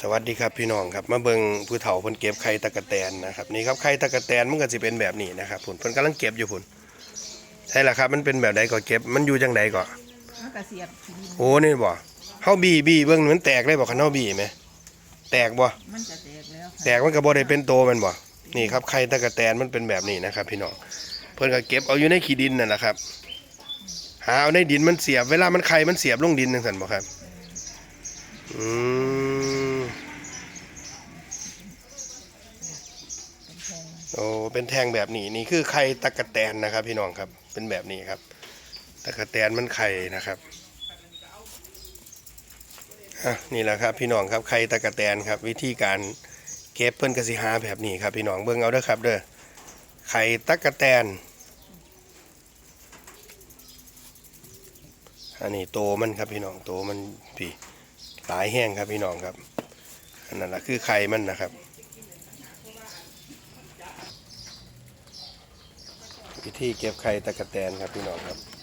สวัสดีครับพี่น้องครับมาเบิ่งผู้เฒ่าเพิ่นเก็บไข่ตะกะแตนนะครับนี่ครับไข่ตะกะแตนมันก็สิเป็นแบบนี้นะครับพุ่นเพิ่นกำลังเก็บอยู่พุ่นใช่ล่ะครับมันเป็นแบบใดก็เก็บมันอยู่จังใดก็มันก็เสียบขี้ดินโอ้นี่บ่เฮาบี้บี้เบิ่งมันแตกเลยบ่คันเฮาบี้ไหมแตกบ่มันจะแตกแล้วค่ะแตกมันก็บ่ได้เป็นโตแมันบ่นี่ครับไข่ตะกะแตนมันเป็นแบบนี้นะครับ พี่น้องเพิ่นก็เก็บเอาอยู่ในขี้ดินนั่นแหละครับ หาเอาในดินมันเสียบเวลามันไข่มันเสียบลงดินจังซั่นบ่ครับอืม เป็นแพง โอ้เป็นแทงแบบนี้นี่คือไข่ตะกะแตนนะครับ พี่น้องครับเป็นแบบนี้ครับตะกะแตนมันไข่นะครับนี่แหละครับพี่น้องครับไข่ตะกะแตนครับ วิธีการเก็บเพิ่นกระสิหาแบบนี้ครับ พี่น้องเบิ่งเอาเด้อครับเด้อไข่ตะกะแตนอันนี้โตมันครับพี่น้องโตมันพี่หลายแห้งครับพี่น้องครับอันนั้นแหละคือไข่มันนะครับ วิธีเก็บไข่ตะกะแตนครับพี่น้องครับ